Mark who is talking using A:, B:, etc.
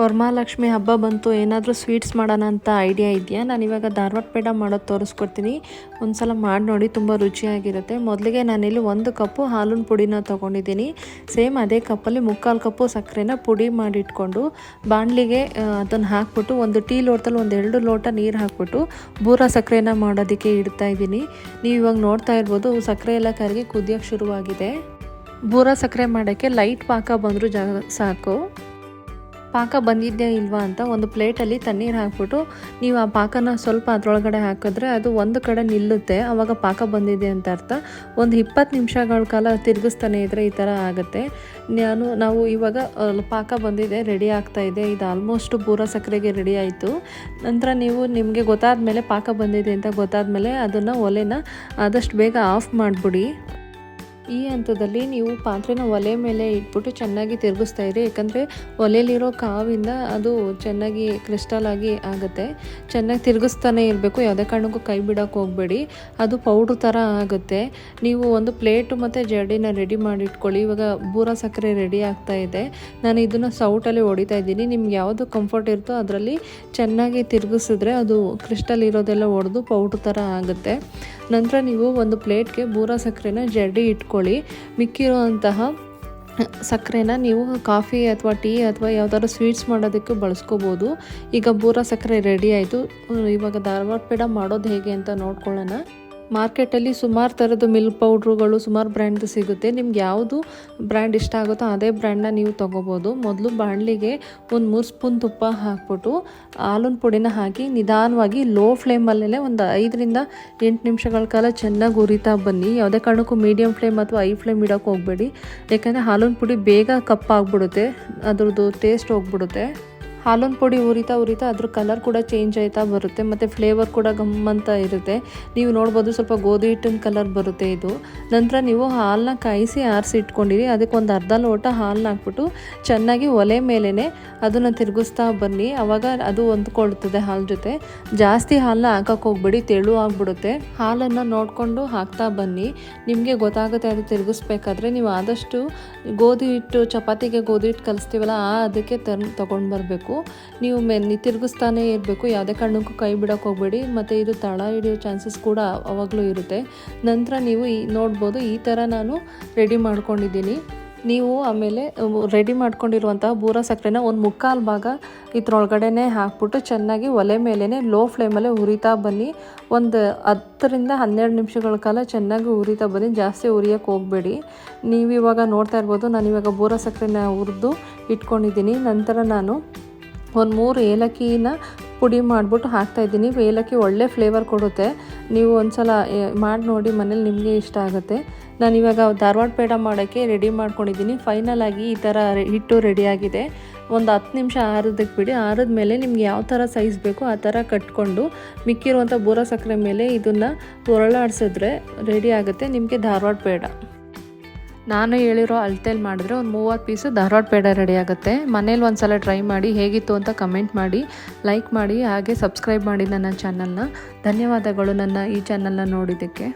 A: ವರಮಹಾಲಕ್ಷ್ಮಿ ಹಬ್ಬ ಬಂತು, ಏನಾದರೂ ಸ್ವೀಟ್ಸ್ ಮಾಡೋಣ ಅಂತ ಐಡಿಯಾ ಇದೆಯಾ? ನಾನು ಇವಾಗ ಧಾರವಾಡ ಪೇಡ ಮಾಡೋದು ತೋರಿಸ್ಕೊಡ್ತೀನಿ. ಒಂದ್ಸಲ ಮಾಡಿ ನೋಡಿ, ತುಂಬ ರುಚಿಯಾಗಿರುತ್ತೆ. ಮೊದಲಿಗೆ ನಾನಿಲ್ಲಿ ಒಂದು ಕಪ್ಪು ಹಾಲಿನ ಪುಡಿನ ತೊಗೊಂಡಿದ್ದೀನಿ. ಸೇಮ್ ಅದೇ ಕಪ್ಪಲ್ಲಿ ಮುಕ್ಕಾಲು ಕಪ್ಪು ಸಕ್ಕರೆನ ಪುಡಿ ಮಾಡಿಟ್ಕೊಂಡು, ಬಾಣಲಿಗೆ ಅದನ್ನು ಹಾಕ್ಬಿಟ್ಟು ಒಂದು ಟೀ ಲೋಟದಲ್ಲಿ ಒಂದು ಎರಡು ಲೋಟ ನೀರು ಹಾಕ್ಬಿಟ್ಟು ಬೂರ ಸಕ್ಕರೆನ ಮಾಡೋದಕ್ಕೆ ಇಡ್ತಾ ಇದ್ದೀನಿ. ನೀವು ಇವಾಗ ನೋಡ್ತಾ ಇರ್ಬೋದು, ಸಕ್ಕರೆ ಎಲ್ಲ ಕರಗಿ ಕುದಿಯೋಕ್ಕೆ ಶುರುವಾಗಿದೆ. ಬೂರ ಸಕ್ಕರೆ ಮಾಡೋಕ್ಕೆ ಲೈಟ್ ಪಾಕ ಬಂದರೂ ಜಾ, ಸಾಕು. ಪಾಕ ಬಂದಿದ್ಯಾ ಇಲ್ವಾ ಅಂತ ಒಂದು ಪ್ಲೇಟಲ್ಲಿ ತಣ್ಣೀರು ಹಾಕ್ಬಿಟ್ಟು ನೀವು ಆ ಪಾಕನ ಸ್ವಲ್ಪ ಅದರೊಳಗಡೆ ಹಾಕಿದ್ರೆ ಅದು ಒಂದು ಕಡೆ ನಿಲ್ಲುತ್ತೆ ಆವಾಗ ಪಾಕ ಬಂದಿದೆ ಅಂತ ಅರ್ಥ. ಒಂದು ಇಪ್ಪತ್ತು ನಿಮಿಷಗಳ ಕಾಲ ತಿರುಗಿಸ್ತಾನೆ ಇದ್ದರೆ ಈ ಥರ ಆಗುತ್ತೆ. ನಾನು, ನಾವು ಇವಾಗ ಪಾಕ ಬಂದಿದೆ, ರೆಡಿ ಆಗ್ತಾ ಇದೆ, ಇದು ಆಲ್ಮೋಸ್ಟ್ ಬೂರ ಸಕ್ಕರೆಗೆ ರೆಡಿ ಆಯಿತು. ನಂತರ ನೀವು ನಿಮಗೆ ಗೊತ್ತಾದ ಮೇಲೆ ಪಾಕ ಬಂದಿದೆ ಅಂತ ಗೊತ್ತಾದ ಮೇಲೆ ಅದನ್ನು ಒಲೆನ ಆದಷ್ಟು ಬೇಗ ಆಫ್ ಮಾಡಿಬಿಡಿ. ಈ ಹಂತದಲ್ಲಿ ನೀವು ಪಾತ್ರೆನ ಒಲೆ ಮೇಲೆ ಇಟ್ಬಿಟ್ಟು ಚೆನ್ನಾಗಿ ತಿರುಗಿಸ್ತಾ ಇರಿ. ಯಾಕಂದರೆ ಒಲೆಯಲ್ಲಿರೋ ಕಾವಿಂದ ಅದು ಚೆನ್ನಾಗಿ ಕ್ರಿಸ್ಟಲ್ ಆಗಿ ಆಗುತ್ತೆ. ಚೆನ್ನಾಗಿ ತಿರುಗಿಸ್ತಾನೆ ಇರಬೇಕು. ಯಾವುದೇ ಕಾರಣಕ್ಕೂ ಕೈ ಬಿಡೋಕೆ ಹೋಗಬೇಡಿ. ಅದು ಪೌಡ್ರ್ ಥರ ಆಗುತ್ತೆ. ನೀವು ಒಂದು ಪ್ಲೇಟು ಮತ್ತು ಜಡಿನ ರೆಡಿ ಮಾಡಿ ಇಟ್ಕೊಳ್ಳಿ ಇವಾಗ ಬೂರ ಸಕ್ಕರೆ ರೆಡಿ ಆಗ್ತಾ ಇದೆ. ನಾನು ಇದನ್ನು ಸೌಟಲ್ಲಿ ಹೊಡಿತಾ ಇದ್ದೀನಿ. ನಿಮ್ಗೆ ಯಾವುದು ಕಂಫರ್ಟ್ ಇರುತ್ತೋ ಅದರಲ್ಲಿ ಚೆನ್ನಾಗಿ ತಿರುಗಿಸಿದ್ರೆ ಅದು ಕ್ರಿಸ್ಟಲ್ ಇರೋದೆಲ್ಲ ಒಡೆದು ಪೌಡ್ರ್ ಥರ ಆಗುತ್ತೆ. ನಂತರ ನೀವು ಒಂದು ಪ್ಲೇಟ್ಗೆ ಬೂರ ಸಕ್ಕರೆನ ಜಡ್ಡಿ ಇಟ್ಕೊಳ್ಳಿ. ಮಿಕ್ಕಿರುವಂತಹ ಸಕ್ಕರೆನ ನೀವು ಕಾಫಿ ಅಥವಾ ಟೀ ಅಥವಾ ಯಾವ್ದಾದ್ರು ಸ್ವೀಟ್ಸ್ ಮಾಡೋದಕ್ಕೆ ಬಳಸ್ಕೋಬೋದು. ಈಗ ಬೂರ ಸಕ್ಕರೆ ರೆಡಿ ಆಯಿತು. ಇವಾಗ ಧಾರವಾಡ ಪೇಡ ಮಾಡೋದು ಹೇಗೆ ಅಂತ ನೋಡ್ಕೊಳ್ಳೋಣ. ಮಾರ್ಕೆಟಲ್ಲಿ ಸುಮಾರು ಥರದ ಮಿಲ್ಕ್ ಪೌಡ್ರುಗಳು, ಸುಮಾರು ಬ್ರ್ಯಾಂಡ್ದು ಸಿಗುತ್ತೆ. ನಿಮ್ಗೆ ಯಾವುದು ಬ್ರ್ಯಾಂಡ್ ಇಷ್ಟ ಆಗುತ್ತೋ ಅದೇ ಬ್ರ್ಯಾಂಡ್ನ ನೀವು ತೊಗೋಬೋದು. ಮೊದಲು ಬಾಣಲಿಗೆ ಒಂದು ಮೂರು ಸ್ಪೂನ್ ತುಪ್ಪ ಹಾಕ್ಬಿಟ್ಟು ಹಾಲಿನ ಪುಡಿನ ಹಾಕಿ ನಿಧಾನವಾಗಿ ಲೋ ಫ್ಲೇಮಲ್ಲೇ ಒಂದು ಐದರಿಂದ ಎಂಟು ನಿಮಿಷಗಳ ಕಾಲ ಚೆನ್ನಾಗಿ ಉರಿತಾ ಬನ್ನಿ. ಯಾವುದೇ ಕಾರಣಕ್ಕೂ ಮೀಡಿಯಮ್ ಫ್ಲೇಮ್ ಅಥವಾ ಐ ಫ್ಲೇಮ್ ಇಡೋಕೆ ಹೋಗಬೇಡಿ. ಯಾಕೆಂದರೆ ಹಾಲಿನ ಪುಡಿ ಬೇಗ ಕಪ್ಪಾಗ್ಬಿಡುತ್ತೆ ಅದ್ರದ್ದು ಟೇಸ್ಟ್ ಹೋಗ್ಬಿಡುತ್ತೆ. ಹಾಲಿನ ಪುಡಿ ಉರಿತಾ ಉರಿತಾ ಅದ್ರ ಕಲರ್ ಕೂಡ ಚೇಂಜ್ ಆಯ್ತಾ ಬರುತ್ತೆ, ಮತ್ತು ಫ್ಲೇವರ್ ಕೂಡ ಗಮ್ಮಂತ ಇರುತ್ತೆ. ನೀವು ನೋಡ್ಬೋದು ಸ್ವಲ್ಪ ಗೋಧಿ ಹಿಟ್ಟಿನ ಕಲರ್ ಬರುತ್ತೆ ಇದು. ನಂತರ ನೀವು ಹಾಲನ್ನ ಕಾಯಿಸಿ ಆರಿಸಿ ಇಟ್ಕೊಂಡಿರಿ, ಅದಕ್ಕೆ ಒಂದು ಅರ್ಧ ಲೋಟ ಹಾಲನ್ನ ಹಾಕ್ಬಿಟ್ಟು ಚೆನ್ನಾಗಿ ಒಲೆ ಮೇಲೇ ಅದನ್ನು ತಿರುಗಿಸ್ತಾ ಬನ್ನಿ. ಆವಾಗ ಅದು ಹೊಂದ್ಕೊಳ್ತದೆ ಹಾಲು ಜೊತೆ. ಜಾಸ್ತಿ ಹಾಲನ್ನ ಹಾಕಕ್ಕೆ ಹೋಗ್ಬೇಡಿ, ತೆಳು ಆಗಿಬಿಡುತ್ತೆ. ಹಾಲನ್ನು ನೋಡಿಕೊಂಡು ಹಾಕ್ತಾ ಬನ್ನಿ. ನಿಮಗೆ ಗೊತ್ತಾಗುತ್ತೆ ಅದು ತಿರುಗಿಸ್ಬೇಕಾದ್ರೆ. ನೀವು ಆದಷ್ಟು ಗೋಧಿ ಹಿಟ್ಟು, ಚಪಾತಿಗೆ ಗೋಧಿ ಹಿಟ್ಟು ಕಲಿಸ್ತೀವಲ್ಲ, ಆ ಅದಕ್ಕೆ ತೊಗೊಂಡು ಬರಬೇಕು. ನೀವು ಮೆ ತಿರುಗಿಸ್ತಾನೇ ಇರಬೇಕು. ಯಾವುದೇ ಕಾರಣಕ್ಕೂ ಕೈ ಬಿಡೋಕೆ ಹೋಗಬೇಡಿ. ಮತ್ತು ಇದು ತಳ ಹಿಡಿಯೋ ಚಾನ್ಸಸ್ ಕೂಡ ಅವಾಗಲೂ ಇರುತ್ತೆ. ನಂತರ ನೀವು ಈ, ನೋಡ್ಬೋದು ಈ ಥರ ನಾನು ರೆಡಿ ಮಾಡ್ಕೊಂಡಿದ್ದೀನಿ. ನೀವು ಆಮೇಲೆ ರೆಡಿ ಮಾಡ್ಕೊಂಡಿರುವಂತಹ ಬೂರ ಸಕ್ಕರೆನ ಒಂದು ಮುಕ್ಕಾಲು ಭಾಗ ಇದ್ರೊಳಗಡೆನೆ ಹಾಕ್ಬಿಟ್ಟು ಚೆನ್ನಾಗಿ ಒಲೆ ಮೇಲೇ ಲೋ ಫ್ಲೇಮಲ್ಲೇ ಉರಿತಾ ಬನ್ನಿ. ಒಂದು ಹತ್ತರಿಂದ ಹನ್ನೆರಡು ನಿಮಿಷಗಳ ಕಾಲ ಚೆನ್ನಾಗಿ ಉರಿತಾ ಬನ್ನಿ. ಜಾಸ್ತಿ ಉರಿಯೋಕ್ಕೆ ಹೋಗಬೇಡಿ. ನೀವು ಇವಾಗ ನೋಡ್ತಾ ಇರ್ಬೋದು, ನಾನು ಇವಾಗ ಬೂರ ಸಕ್ಕರೆನ ಹುರಿದು ಇಟ್ಕೊಂಡಿದ್ದೀನಿ. ನಂತರ ನಾನು ಒಂದು ಮೂರು ಏಲಕ್ಕಿನ ಪುಡಿ ಮಾಡಿಬಿಟ್ಟು ಹಾಕ್ತಾಯಿದ್ದೀನಿ ಏಲಕ್ಕಿ ಒಳ್ಳೆ ಫ್ಲೇವರ್ ಕೊಡುತ್ತೆ. ನೀವು ಒಂದು ಸಲ ಮಾಡಿ ನೋಡಿ, ಮನೇಲಿ ನಿಮಗೆ ಇಷ್ಟ ಆಗುತ್ತೆ. ನಾನು ಇವಾಗ ಧಾರವಾಡ ಪೇಡ ಮಾಡೋಕ್ಕೆ ರೆಡಿ ಮಾಡ್ಕೊಂಡಿದ್ದೀನಿ. ಫೈನಲ್ ಆಗಿ ಈ ಥರ ಹಿಟ್ಟು ರೆಡಿಯಾಗಿದೆ ಒಂದು ಹತ್ತು ನಿಮಿಷ ಆರದಕ್ಕೆ ಬಿಡಿ. ಆರಿದ ಮೇಲೆ ನಿಮ್ಗೆ ಯಾವ ಥರ ಸೈಜ್ ಬೇಕೋ ಆ ಥರ ಕಟ್ಕೊಂಡು ಮಿಕ್ಕಿರುವಂಥ ಬೂರ ಸಕ್ಕರೆ ಮೇಲೆ ಇದನ್ನು ಹೊರಳಾಡಿಸಿದ್ರೆ ರೆಡಿ ಆಗುತ್ತೆ ನಿಮಗೆ ಧಾರವಾಡ ಪೇಡ. ನಾನು ಹೇಳಿರೋ ಅಳತೆಯಲ್ಲಿ ಮಾಡಿದ್ರೆ ಒಂದು ಮೂವತ್ತು ಪೀಸು ಧಾರವಾಡ ಪೇಡ ರೆಡಿ ಆಗುತ್ತೆ. ಮನೇಲಿ ಒಂದು ಸಲ ಟ್ರೈ ಮಾಡಿ ಹೇಗಿತ್ತು ಅಂತ ಕಮೆಂಟ್ ಮಾಡಿ ಲೈಕ್ ಮಾಡಿ, ಹಾಗೆ ಸಬ್ಸ್ಕ್ರೈಬ್ ಮಾಡಿ ನನ್ನ ಚಾನಲ್ನ ಧನ್ಯವಾದಗಳು ನನ್ನ ಈ ಚಾನಲ್ನ ನೋಡಿದ್ದಕ್ಕೆ.